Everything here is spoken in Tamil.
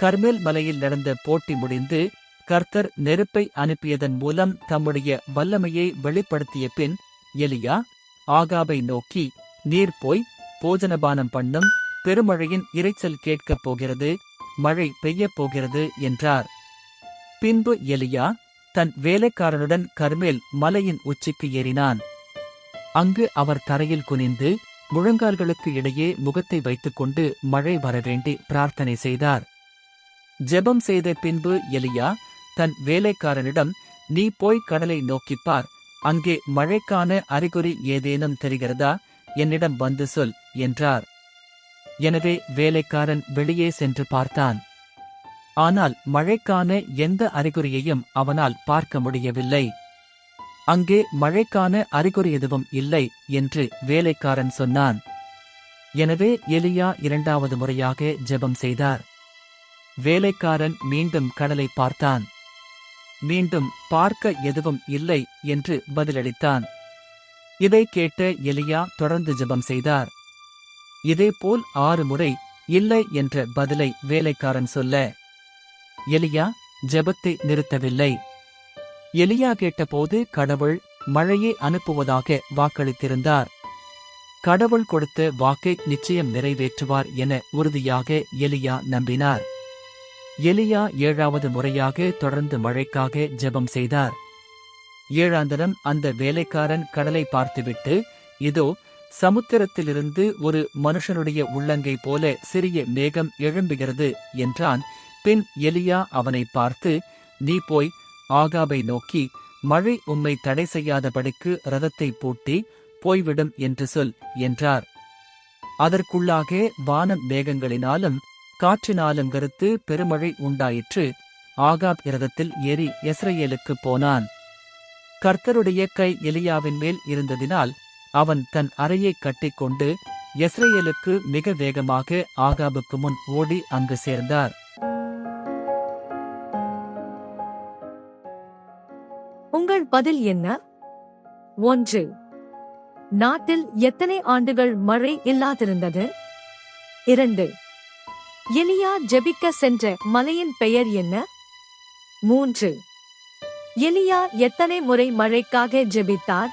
கர்மேல் மலையில் நடந்த போட்டி முடிந்து கர்த்தர் நெருப்பை அனுப்பியதன் மூலம் தம்முடைய வல்லமையை வெளிப்படுத்திய பின் எலியா ஆகாபை நோக்கி நீர் போய் போஜனபானம் பண்ணும் பெருமழையின் இரைச்சல் கேட்கப் போகிறது மழை பெய்யப் போகிறது என்றார். பின்பு எலியா தன் வேலைக்காரனுடன் கர்மேல் மலையின் உச்சிக்கு ஏறினான். அங்கு அவர் தரையில் குனிந்து முழங்கால்களுக்கு இடையே முகத்தை வைத்துக்கொண்டு மழை வரவேண்டி பிரார்த்தனை செய்தார். ஜெபம் செய்த பின்பு எலியா தன் வேலைக்காரனிடம் நீ போய் கடலை நோக்கிப் பார். அங்கே மழைக்கான அறிகுறி ஏதேனும் தெரிகிறதா? என்னிடம் வந்து சொல் என்றார். எனவே வேலைக்காரன் வெளியே சென்று பார்த்தான். ஆனால் மழைக்கான எந்த அறிகுறியையும் அவனால் பார்க்க முடியவில்லை. அங்கே மழைக்கான அறிகுறி எதுவும் இல்லை என்று வேலைக்காரன் சொன்னான். எனவே எலியா இரண்டாவது முறையாக ஜெபம் செய்தார். வேலைக்காரன் மீண்டும் கடலை பார்த்தான். மீண்டும் பார்க்க எதுவும் இல்லை என்று பதிலளித்தான். இதை கேட்ட எலியா தொடர்ந்து ஜெபம் செய்தார். இதேபோல் ஆறு முறை இல்லை என்ற பதிலை வேலைக்காரன் சொல்ல எலியா ஜெபத்தை நிறுத்தவில்லை. எலியா கேட்டபோது கடவுள் மழையை அனுப்புவதாக வாக்களித்திருந்தார். கடவுள் கொடுத்த வாக்கை நிச்சயம் நிறைவேற்றுவார் என உறுதியாக எலியா நம்பினார். எலியா ஏழாவது முறையாக தொடர்ந்து மழைக்காக ஜெபம் செய்தார். ஏழாந்தரம் அந்த வேலைக்காரன் கடலை பார்த்துவிட்டு இதோ சமுத்திரத்திலிருந்து ஒரு மனுஷனுடைய உள்ளங்கை போல சிறிய மேகம் எழும்புகிறது என்றான். பின் எலியா அவனை பார்த்து நீ போய் ஆகாபை நோக்கி மழை உம்மை தடை செய்யாதபடிக்கு ரதத்தை பூட்டி போய்விடும் என்று சொல் என்றார். அதற்குள்ளாக வானம் மேகங்களினாலும் காற்றினாலும் கருத்து பெருமழை உண்டாயிற்று. ஆகாப் இரதத்தில் ஏறி எஸ்ரேலுக்கு போனான். கர்த்தருடைய கை எலியாவின் மேல் இருந்ததினால் அவன் தன் அறையை கட்டிக்கொண்டு எஸ்ரேலுக்கு மிக வேகமாக ஆகாபுக்கு முன் ஓடி அங்கு சேர்ந்தார். உங்கள் பதில் என்ன? ஒன்று. நாட்டில் எத்தனை ஆண்டுகள் மழை இல்லாதிருந்தது? இரண்டு. எலியா ஜெபிக்க சென்ற மலையின் பெயர் என்ன? மூன்று. எலியா எத்தனை முறை மழைக்காக ஜெபித்தார்?